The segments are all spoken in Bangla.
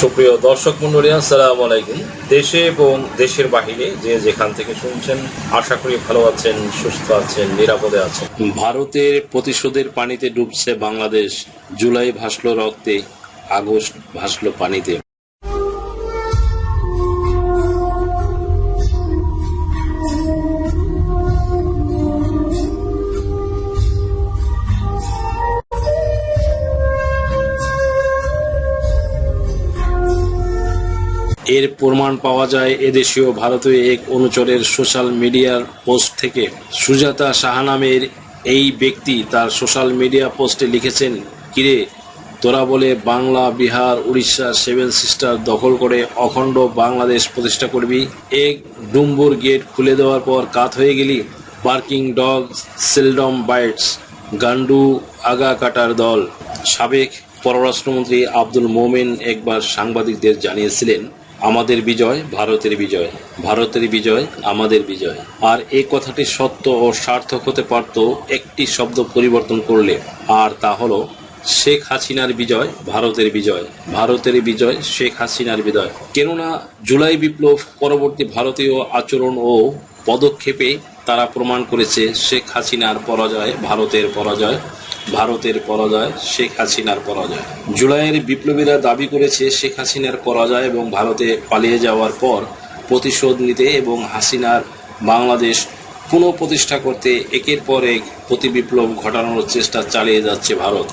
সুপ্রিয় দর্শক মন্ডলী আসসালামু আলাইকুম। দেশে এবং দেশের বাহিরে যে যেখান থেকে শুনছেন, আশা করি ভালো আছেন, সুস্থ আছেন, নিরাপদে আছেন। ভারতের প্রতিশোধের পানিতে ডুবছে বাংলাদেশ। জুলাই ভাসলো রক্তে, আগস্ট ভাসলো পানিতে। এর প্রমাণ পাওয়া যায় এদেশীয় ভারতীয় এক অনুচরের সোশ্যাল মিডিয়ার পোস্ট থেকে। সুজাতা সাহা নামের এই ব্যক্তি তার সোশ্যাল মিডিয়া পোস্টে লিখেছেন, কিরে, তোরা বলে বাংলা, বিহার, উড়িষ্যা, সেভেন সিস্টার দখল করে অখণ্ড বাংলাদেশ প্রতিষ্ঠা করবি। এক ডুম্বুর গেট খুলে দেওয়ার পর কাত হয়ে গেলি। বার্কিং ডগ, সেলডম বাইটস, গান্ডু আগা কাটার দল। সাবেক পররাষ্ট্রমন্ত্রী আব্দুল মোমেন একবার সাংবাদিকদের জানিয়েছিলেন আমাদের বিজয়, ভারতের বিজয়। ভারতের বিজয়, আমাদের বিজয়। আর এই কথাটি সত্য ও সার্থক হতে পারত একটি শব্দ পরিবর্তন করলে। আর তা হলো, শেখ হাসিনার বিজয়, ভারতের বিজয়। ভারতের বিজয়, শেখ হাসিনার বিজয়। কেননা, জুলাই বিপ্লব পরবর্তী ভারতীয় আচরণ ও পদক্ষেপে তারা প্রমাণ করেছে শেখ হাসিনার পরাজয়, ভারতের পরাজয়। ভারতের পরাজয়, শেখ হাসিনার পরাজয়। জুলাইয়ের বিপ্লবীরা দাবি করেছে শেখ হাসিনার পরাজয় এবং ভারতে পালিয়ে যাওয়ার পর প্রতিশোধ নিতে এবং হাসিনার বাংলাদেশ পুনঃপ্রতিষ্ঠা করতে একের পর এক প্রতি বিপ্লব ঘটানোর চেষ্টা চালিয়ে যাচ্ছে ভারত।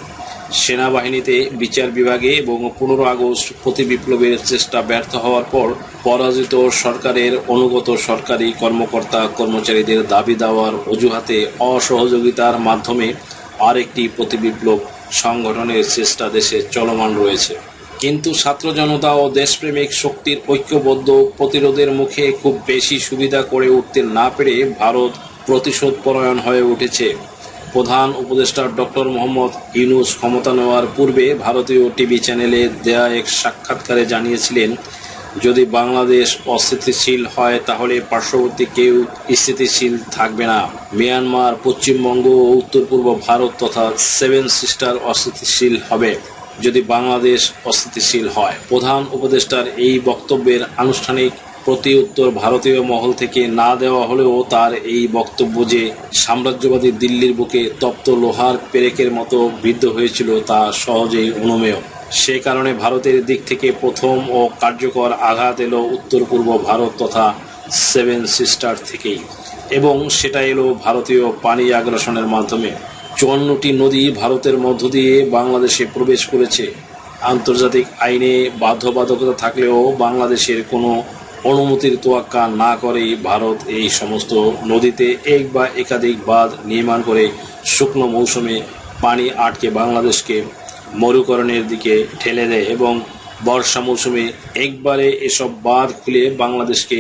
সেনাবাহিনীতে বিচার বিভাগে এবং পনেরো আগস্ট প্রতি বিপ্লবের চেষ্টা ব্যর্থ হওয়ার পর পরাজিত সরকারের অনুগত সরকারি কর্মকর্তা কর্মচারীদের দাবি দেওয়ার অজুহাতে অসহযোগিতার মাধ্যমে আরেকটি প্রতি বিপ্লব সংগঠনের চেষ্টা দেশে চলমান রয়েছে। কিন্তু ছাত্র জনতা ও দেশপ্রেমিক শক্তির ঐক্যবদ্ধ প্রতিরোধের মুখে খুব বেশি সুবিধা করে উঠতে না পেরে ভারত প্রতিশোধ পরায়ণ হয়ে উঠেছে। প্রধান উপদেষ্টা ডক্টর মোহাম্মদ ইউনুস ক্ষমতা নেওয়ার পূর্বে ভারতীয় টিভি চ্যানেলে দেয়া এক সাক্ষাৎকারে জানিয়েছিলেন যদি বাংলাদেশ অস্থিতিশীল হয়, তাহলে পার্শ্ববর্তী কেউ স্থিতিশীল থাকবে না। মিয়ানমার, পশ্চিমবঙ্গ ও উত্তর পূর্ব ভারত তথা সেভেন সিস্টার অস্থিতিশীল হবে যদি বাংলাদেশ অস্থিতিশীল হয়। প্রধান উপদেষ্টার এই বক্তব্যের আনুষ্ঠানিক প্রতি উত্তর ভারতীয় মহল থেকে না দেওয়া হলেও তার এই বক্তব্য যে সাম্রাজ্যবাদী দিল্লির বুকে তপ্ত লোহার পেরেকের মতো বিদ্ধ হয়েছিল তা সহজেই অনুমেয়। সে কারণে ভারতের দিক থেকে প্রথম ও কার্যকর আঘাত এলো উত্তর পূর্ব ভারত তথা সেভেন সিস্টার থেকেই। এবং সেটা এলো ভারতীয় পানি আগ্রাসনের মাধ্যমে। চুয়ান্নটি নদী ভারতের মধ্য দিয়ে বাংলাদেশে প্রবেশ করেছে। আন্তর্জাতিক আইনে বাধ্যবাধকতা থাকলেও বাংলাদেশের কোনো অনুমতির তোয়াক্কা না করেই ভারত এই সমস্ত নদীতে এক বা একাধিক বাঁধ নির্মাণ করে শুকনো মৌসুমে পানি আটকে বাংলাদেশকে মরুকরণের দিকে ঠেলে দেয় এবং বর্ষা মৌসুমে একবারে এসব বাঁধ খুলে বাংলাদেশকে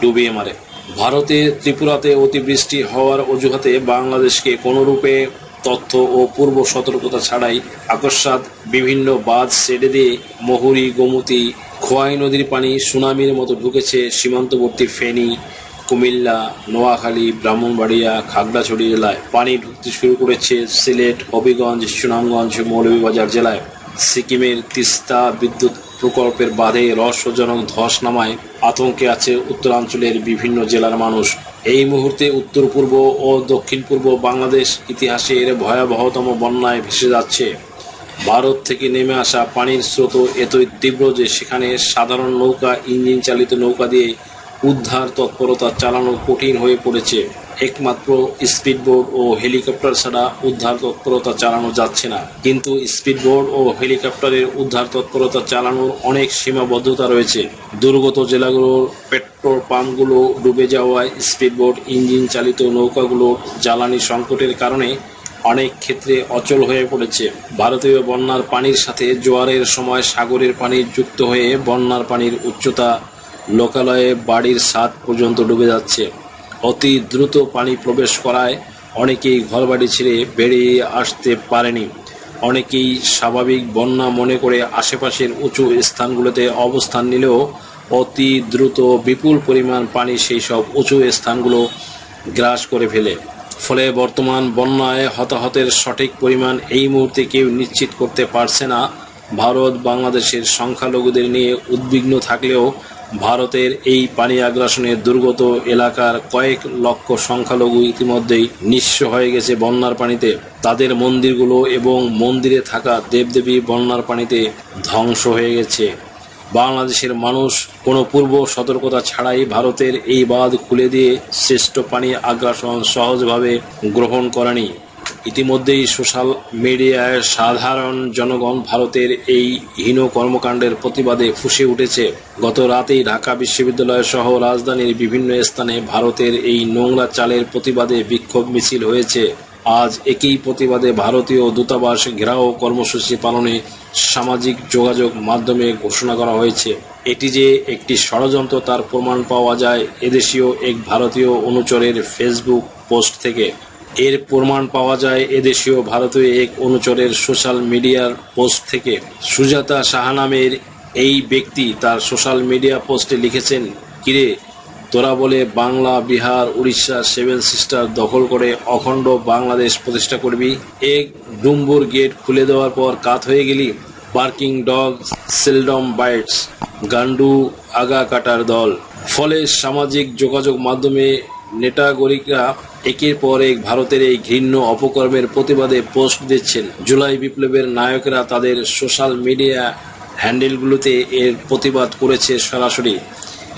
ডুবিয়ে মারে। ভারতে ত্রিপুরাতে অতিবৃষ্টি হওয়ার অজুহাতে বাংলাদেশকে কোনোরূপে তথ্য ও পূর্ব সতর্কতা ছাড়াই আকস্মাত বিভিন্ন বাঁধ সেরে দিয়ে মহুরী, গোমতী, খোয়াই নদীর পানি, সুনামির মতো ঢুকেছে সীমান্তবর্তী ফেনী কুমিল্লা, নোয়াখালী, ব্রাহ্মণবাড়িয়া, খাগড়াছড়ি জেলায় পানি ঢুকতে শুরু করেছে সিলেট, হবিগঞ্জ, সুনামগঞ্জ, মৌলভীবাজার জেলায়। সিকিমের তিস্তা বিদ্যুৎ প্রকল্পের বাঁধে রহস্যজনক ধস নামায় আতঙ্কে আছে উত্তরাঞ্চলের বিভিন্ন জেলার মানুষ। এই মুহূর্তে উত্তর পূর্ব ও দক্ষিণ পূর্ব বাংলাদেশ ইতিহাসে এর ভয়াবহতম বন্যায় ভেসে যাচ্ছে। ভারত থেকে নেমে আসা পানির স্রোত এতই তীব্র যে সেখানে সাধারণ নৌকা, ইঞ্জিন চালিত নৌকা দিয়ে উদ্ধার তৎপরতা চালানো কঠিন হয়ে পড়েছে। একমাত্র স্পিডবোট ও হেলিকপ্টার ছাড়া উদ্ধার তৎপরতা চালানো যাচ্ছে না। কিন্তু স্পিডবোট ও হেলিকপ্টারের উদ্ধার তৎপরতা চালানোর অনেক সীমাবদ্ধতা রয়েছে। দুর্গত জেলাগুলোর পেট্রোল পাম্পগুলো ডুবে যাওয়ায় স্পিডবোট ইঞ্জিন চালিত নৌকাগুলো জ্বালানি সংকটের কারণে অনেক ক্ষেত্রে অচল হয়ে পড়েছে। ভারতীয় বন্যার পানির সাথে জোয়ারের সময় সাগরের পানি যুক্ত হয়ে বন্যার পানির উচ্চতা লোকালয়ে বাড়ির ছাদ পর্যন্ত ডুবে যাচ্ছে। অতি দ্রুত পানি প্রবেশ করায় অনেকেই ঘরবাড়ি ছেড়ে বেরিয়ে আসতে পারেনি। অনেকেই স্বাভাবিক বন্যা মনে করে আশেপাশের উঁচু স্থানগুলোতে অবস্থান নিলেও অতি দ্রুত বিপুল পরিমাণ পানি সেই সব উঁচু স্থানগুলো গ্রাস করে ফেলে। ফলে বর্তমান বন্যায় হতাহতের সঠিক পরিমাণ এই মুহূর্তে কেউ নিশ্চিত করতে পারছে না। ভারত বাংলাদেশের সংখ্যালঘুদের নিয়ে উদ্বিগ্ন থাকলেও ভারতের এই পানি আগ্রাসনের দুর্গত এলাকার কয়েক লক্ষ সংখ্যালঘু ইতিমধ্যেই নিঃস্ব হয়ে গেছে বন্যার পানিতে। তাদের মন্দিরগুলো এবং মন্দিরে থাকা দেবদেবী বন্যার পানিতে ধ্বংস হয়ে গেছে। বাংলাদেশের মানুষ কোনো পূর্ব সতর্কতা ছাড়াই ভারতের এই বাঁধ খুলে দিয়ে শ্রেষ্ঠ পানি আগ্রাসন সহজভাবে গ্রহণ করেনি। ইতিমধ্যেই সোশ্যাল মিডিয়ায় সাধারণ জনগণ ভারতের এই হীন কর্মকাণ্ডের প্রতিবাদে ফুসে উঠেছে। গত রাতেই ঢাকা বিশ্ববিদ্যালয় সহ রাজধানীর বিভিন্ন স্থানে ভারতের এই নোংরা চালের প্রতিবাদে বিক্ষোভ মিছিল হয়েছে। আজ একই প্রতিবাদে ভারতীয় দূতাবাস ঘেরাও কর্মসূচি পালনে সামাজিক যোগাযোগ মাধ্যমে ঘোষণা করা হয়েছে। এটি যে একটি ষড়যন্ত্র, তার প্রমাণ পাওয়া যায় এদেশীয় এক ভারতীয় অনুচরের ফেসবুক পোস্ট থেকে। এর প্রমাণ পাওয়া যায় এদেশীয় ভারতীয় এক অনুচরের সোশ্যাল মিডিয়ার পোস্ট থেকে। সুজাতা সাহা নামের এই ব্যক্তি তার সোশ্যাল মিডিয়া পোস্টে লিখেছেন, কিরে, তোরা বলে বাংলা, বিহার, উড়িষ্যা, সেভেন সিস্টার দখল করে অখণ্ড বাংলাদেশ প্রতিষ্ঠা করবি। এক ডুম্বুর গেট খুলে দেওয়ার পর কাত হয়ে গেলি। বার্কিং ডগ, সেলডম বাইটস, গান্ডু আগা কাটার দল। ফলে সামাজিক যোগাযোগ মাধ্যমে নেটাগরিকরা একের পর এক ভারতের এই ঘৃণ্য অপকর্মের প্রতিবাদে পোস্ট দিচ্ছেন জুলাই বিপ্লবের নায়করা তাদের সোশ্যাল মিডিয়া হ্যান্ডেলগুলোতে এর প্রতিবাদ করেছে সরাসরি।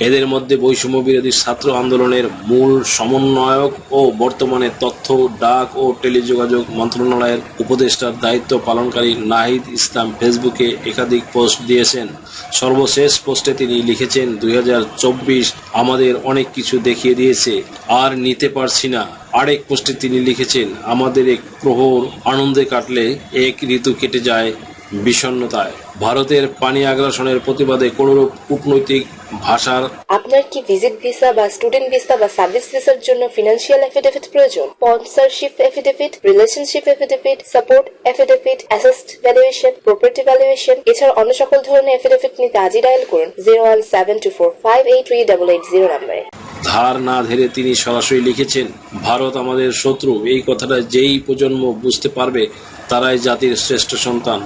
এদের মধ্যে বৈষম্য বিরোধী ছাত্র আন্দোলনের মূল সমন্বয়ক ও বর্তমানে তথ্য, ডাক ও টেলিযোগাযোগ মন্ত্রণালয়ের উপদেষ্টার দায়িত্ব পালনকারী নাহিদ ইসলাম ফেসবুকে একাধিক পোস্ট দিয়েছেন। সর্বশেষ পোস্টে তিনি লিখেছেন, দুই হাজার চব্বিশ আমাদের অনেক কিছু দেখিয়ে দিয়েছে, আর নিতে পারছি না। আরেক পোস্টে তিনি লিখেছেন, আমাদের এক প্রহর আনন্দে কাটলে এক ঋতু কেটে যায় বিষণ্ণতায়। ভারতের পানি আগ্রাসনের প্রতিবাদে কোনরূপ কূটনৈতিক ভাষার আপনার কি ভিজিট ভিসা বা স্টুডেন্ট ভিসা বা সার্ভিস ভিসার জন্য ফিনান্সিয়াল এফিডেভিট প্রয়োজন? Sponsorship affidavit relationship affidavit support affidavit asset valuation property valuation এছাড়া অন্য সকল ধরনের এফিডেভিট নিতে আজই ডায়াল করুন zero one seven two four five eight three double eight zero নাম্বারে। ধার না ধরে তিনি সরাসরি লিখেছেন ভারত আমাদের শত্রু। এই কথাটা যেই প্রজন্ম বুঝতে পারবে তারাই জাতির শ্রেষ্ঠ সন্তান।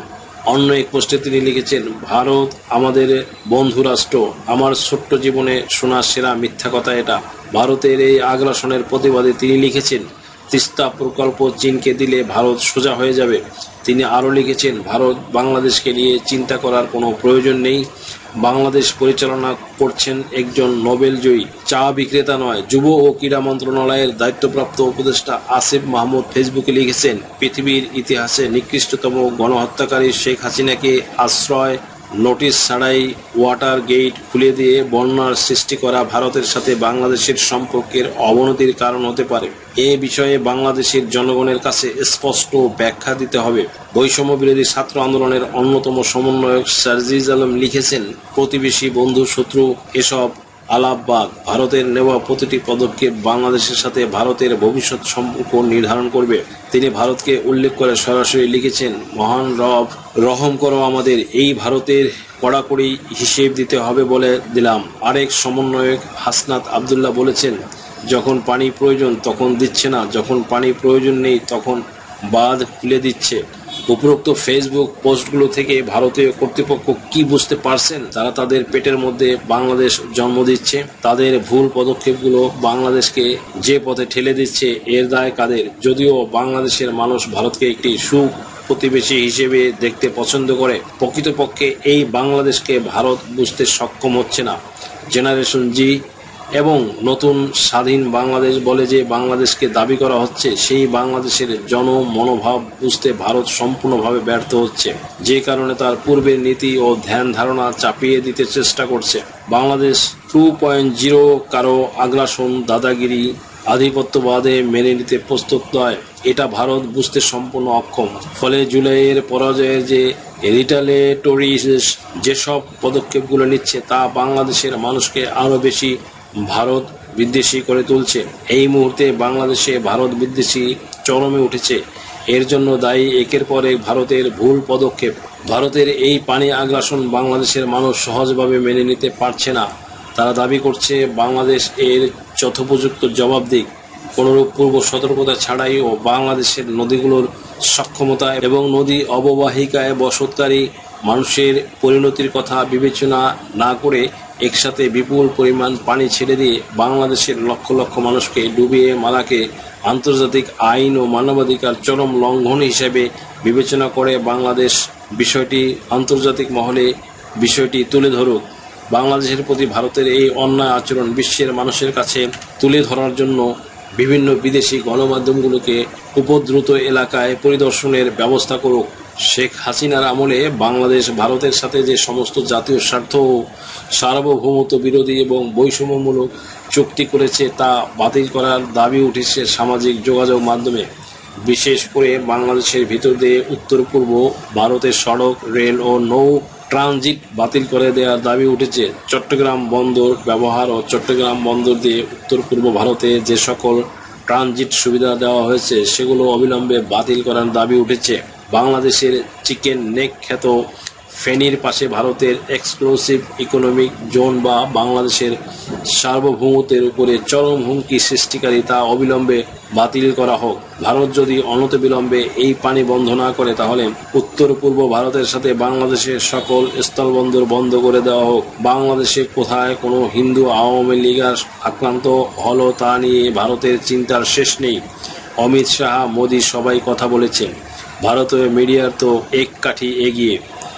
অন্য এক পোস্টে তিনি লিখেছেন, ভারত আমাদের বন্ধু রাষ্ট্র। আমার ছোট্ট জীবনে শোনা সেরা মিথ্যা কথা এটা। ভারতের এই আগ্রাসনের প্রতিবাদে তিনি লিখেছেন, তিস্তা প্রকল্প চীনকে দিলে ভারত সোজা হয়ে যাবে। তিনি আরও লিখেছেন, ভারত বাংলাদেশকে নিয়ে চিন্তা করার কোনো প্রয়োজন নেই। বাংলাদেশ পরিচালনা করছেন একজন নোবেল জয়ী চা বিক্রেতা নয়, যুব ও ক্রীড়া মন্ত্রণালয়ের দায়িত্বপ্রাপ্ত উপদেষ্টা আসিফ মাহমুদ ফেসবুকে লিখেছেন, পৃথিবীর ইতিহাসে নিকৃষ্টতম গণহত্যাকারী শেখ হাসিনাকে আশ্রয় নোটিশ ছাড়াই ওয়াটার গেট খুলে দিয়ে বন্যার সৃষ্টি করা ভারতের সাথে বাংলাদেশের সম্পর্কের অবনতির কারণ হতে পারে। এ বিষয়ে বাংলাদেশের জনগণের কাছে স্পষ্ট ব্যাখ্যা দিতে হবে। বৈষম্য বিরোধী ছাত্র আন্দোলনের অন্যতম সমন্বয়ক সার্জিজ আলম লিখেছেন, প্রতিবেশী বন্ধু, শত্রু, এসব আলাপবাদ ভারতের নেওয়া প্রতিটি পদক্ষেপ বাংলাদেশের সাথে ভারতের ভবিষ্যৎ সম্পর্ক নির্ধারণ করবে। তিনি ভারতকে উল্লেখ করে সরাসরি লিখেছেন, মহান রব রহম করো আমাদের, এই ভারতের কড়াকড়ি হিসেব দিতে হবে বলে দিলাম। আরেক সমন্বয়ক হাসনাত আবদুল্লাহ বলেছেন, যখন পানি প্রয়োজন তখন দিচ্ছে না, যখন পানি প্রয়োজন নেই তখন বাঁধ খুলে দিচ্ছে। উপরোক্ত ফেসবুক পোস্টগুলো থেকে ভারতীয় কর্তৃপক্ষ কি বুঝতে পারছেন? তারা তাদের পেটের মধ্যে বাংলাদেশ জন্ম দিচ্ছে, তাদের ভুল পদক্ষেপগুলো বাংলাদেশকে যে পথে ঠেলে দিচ্ছে, এর দায় কাদের? যদিও বাংলাদেশের মানুষ ভারতকে একটি সুখ প্রতিবেশী হিসেবে দেখতে পছন্দ করে, প্রকৃতপক্ষে এই বাংলাদেশকে ভারত বুঝতে সক্ষম হচ্ছে না। জেনারেশন জি এবং নতুন স্বাধীন বাংলাদেশ বলে যে বাংলাদেশকে দাবি করা হচ্ছে, সেই বাংলাদেশের জন মনোভাব বুঝতে ভারত সম্পূর্ণভাবে ব্যর্থ হচ্ছে। যে কারণে তার পূর্বের নীতি ও ধ্যান ধারণা চাপিয়ে দিতে চেষ্টা করছে। বাংলাদেশ টু পয়েন্ট জিরো কারও আগ্রাসন, দাদাগিরি, আধিপত্যবাদে মেনে নিতে প্রস্তুত নয়। এটা ভারত বুঝতে সম্পূর্ণ অক্ষম। ফলে জুলাইয়ের পরাজয়ের যে রিটালেটরি যেসব পদক্ষেপগুলো নিচ্ছে, তা বাংলাদেশের মানুষকে আরও বেশি ভারত বিদ্বেষী করে তুলছে। এই মুহূর্তে বাংলাদেশে ভারত বিদ্বেষী চরমে উঠেছে। এর জন্য দায়ী একের পর এক ভারতের ভুল পদক্ষেপ। ভারতের এই পানি আগ্রাসন বাংলাদেশের মানুষ সহজভাবে মেনে নিতে পারছে না। তারা দাবি করছে, বাংলাদেশ এর যথোপযুক্ত জবাব দিক। কোনোরূপ পূর্ব সতর্কতা ছাড়াই ও বাংলাদেশের নদীগুলোর সক্ষমতা এবং নদী অববাহিকায় বসতকারী মানুষের পরিণতির কথা বিবেচনা না করে একসাথে বিপুল পরিমাণ পানি ছেড়ে দিয়ে বাংলাদেশের লক্ষ লক্ষ মানুষকে ডুবিয়ে মারাকে আন্তর্জাতিক আইন ও মানবাধিকার চরম লঙ্ঘন হিসেবে বিবেচনা করে বাংলাদেশ বিষয়টি আন্তর্জাতিক মহলে বিষয়টি তুলে ধরুক। বাংলাদেশের প্রতি ভারতের এই অন্যায় আচরণ বিশ্বের মানুষের কাছে তুলে ধরার জন্য বিভিন্ন বিদেশি গণমাধ্যমগুলোকে উপদ্রুত এলাকায় পরিদর্শনের ব্যবস্থা করুক। শেখ হাসিনার আমলে বাংলাদেশ ভারতের সাথে যে সমস্ত জাতীয় স্বার্থ সার্বভৌমত্ব বিরোধী এবং বৈষম্যমূলক চুক্তি করেছে তা বাতিল করার দাবি উঠেছে সামাজিক যোগাযোগ মাধ্যমে। বিশেষ করে বাংলাদেশের ভিতর দিয়ে উত্তর পূর্ব ভারতের সড়ক, রেল ও নৌ ট্রানজিট বাতিল করে দেওয়ার দাবি উঠেছে। চট্টগ্রাম বন্দর ব্যবহার ও চট্টগ্রাম বন্দর দিয়ে উত্তর পূর্ব ভারতে যে সকল ট্রানজিট সুবিধা দেওয়া হয়েছে, সেগুলো অবিলম্বে বাতিল করার দাবি উঠেছে। বাংলাদেশের চিকেন নেক খ্যাত ফেনীর পাশে ভারতের এক্সক্লুসিভ ইকোনমিক জোন বা বাংলাদেশের সার্বভৌমত্বের উপরে চরম হুমকি সৃষ্টিকারী তা অবিলম্বে বাতিল করা হোক। ভারত যদি অনতিবিলম্বে এই পানি বন্ধ না করে, তাহলে উত্তর পূর্ব ভারতের সাথে বাংলাদেশের সকল স্থলবন্দর বন্ধ করে দেওয়া হোক। বাংলাদেশে কোথায় কোনো হিন্দু আওয়ামী লীগার আক্রান্ত হলো তা নিয়ে ভারতের চিন্তার শেষ নেই। অমিত শাহ, মোদী সবাই কথা বলেছেন। ভারতীয় মিডিয়ার তো এক কাঠি এগিয়ে।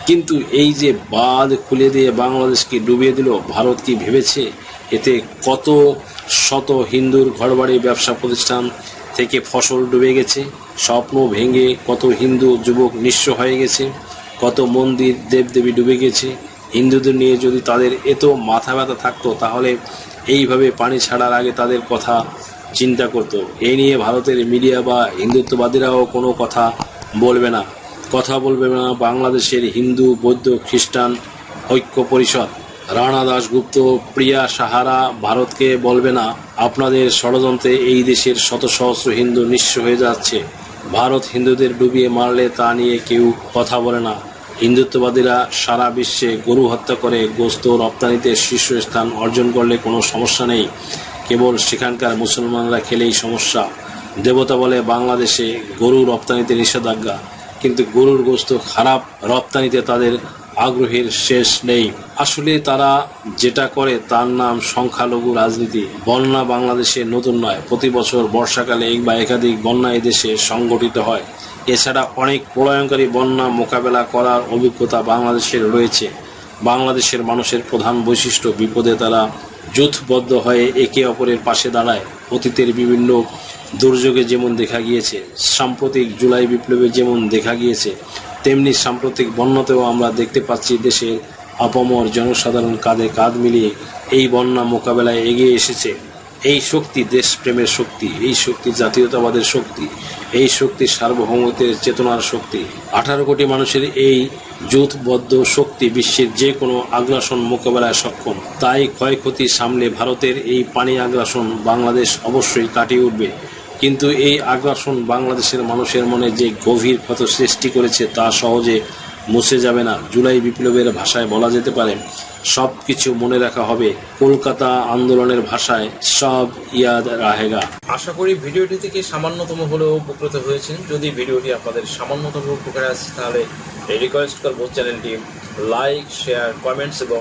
কিন্তু এই যে বাঁধ খুলে দিয়ে বাংলাদেশকে ডুবিয়ে দিল, ভারত কি ভেবেছে? এতে কত শত হিন্দুর ঘরবাড়ি, ব্যবসা প্রতিষ্ঠান থেকে ফসল ডুবে গেছে? স্বপ্ন ভেঙে কত হিন্দু যুবক নিঃস্ব হয়ে গেছে? কত মন্দির দেবদেবী ডুবে গেছে? হিন্দুদের নিয়ে যদি তাদের এত মাথা ব্যথা থাকতো, তাহলে এইভাবে পানি ছাড়ার আগে তাদের কথা চিন্তা করতো। এই নিয়ে ভারতের মিডিয়া বা হিন্দুত্ববাদীরাও কোনো কথা বলবে না। কথা বলবে না বাংলাদেশের হিন্দু, বৌদ্ধ, খ্রিস্টান ঐক্য পরিষদ। রানা দাশগুপ্ত, প্রিয়া সাহারা ভারতকে বলবে না, আপনাদের ষড়যন্ত্রে এই দেশের শত সহস্র হিন্দু নিঃস্ব হয়ে যাচ্ছে। ভারত হিন্দুদের ডুবিয়ে মারলে তা নিয়ে কেউ কথা বলে না। হিন্দুত্ববাদীরা সারা বিশ্বে গরু হত্যা করে গোস্ত রপ্তানিতে শীর্ষস্থান অর্জন করলে কোনো সমস্যা নেই। কেবল সেখানকার মুসলমানরা খেলেই সমস্যা। দেবতা বলে বাংলাদেশে গরু রপ্তানিতে নিষেধাজ্ঞা, কিন্তু গরুর গোস্ত খারাপ রপ্তানিতে তাদের আগ্রহের শেষ নেই। আসলে তারা যেটা করে তার নাম সংখ্যালঘু রাজনীতি। বন্যা বাংলাদেশে নতুন নয়, প্রতি বছর বর্ষাকালে এক বা একাধিক বন্যা এদেশে সংগঠিত হয়। এছাড়া অনেক প্রলয়ঙ্কারী বন্যা মোকাবেলা করার অভিজ্ঞতা বাংলাদেশের রয়েছে। বাংলাদেশের মানুষের প্রধান বৈশিষ্ট্য বিপদে তারা জোটবদ্ধ হয়ে একে অপরের পাশে দাঁড়ায়। অতীতের বিভিন্ন দুর্যোগে যেমন দেখা গিয়েছে, সাম্প্রতিক জুলাই বিপ্লবে যেমন দেখা গিয়েছে, তেমনি সাম্প্রতিক বন্যাতেও আমরা দেখতে পাচ্ছি দেশের অপমর জনসাধারণ কাঁধে কাঁধ মিলিয়ে এই বন্যা মোকাবেলায় এগিয়ে এসেছে। এই শক্তি দেশপ্রেমের শক্তি, এই শক্তি জাতীয়তাবাদের শক্তি, এই শক্তি সার্বভৌমত্বের চেতনার শক্তি। আঠারো কোটি মানুষের এই জোটবদ্ধ শক্তি বিশ্বের যে কোনো আগ্রাসন মোকাবেলায় সক্ষম। তাই ক্ষয়ক্ষতি সামলে ভারতের এই পানি আগ্রাসন বাংলাদেশ অবশ্যই কাটিয়ে উঠবে। কিন্তু এই আগ্রাসন বাংলাদেশের মানুষের মনে যে গভীর ক্ষত সৃষ্টি করেছে তা সহজে মুছে যাবে না। জুলাই বিপ্লবের ভাষায় বলা যেতে পারে সব কিছু মনে রাখা হবে কলকাতা আন্দোলনের ভাষায়। সব ইয়াদ রাহেগা। আশা করি ভিডিওটি থেকে সামান্যতম হলেও উপকৃত হয়েছেন। যদি ভিডিওটি আপনাদের সামান্যতম উপকারে আসে, তাহলে রিকোয়েস্ট করব চ্যানেলটি লাইক, শেয়ার, কমেন্টস এবং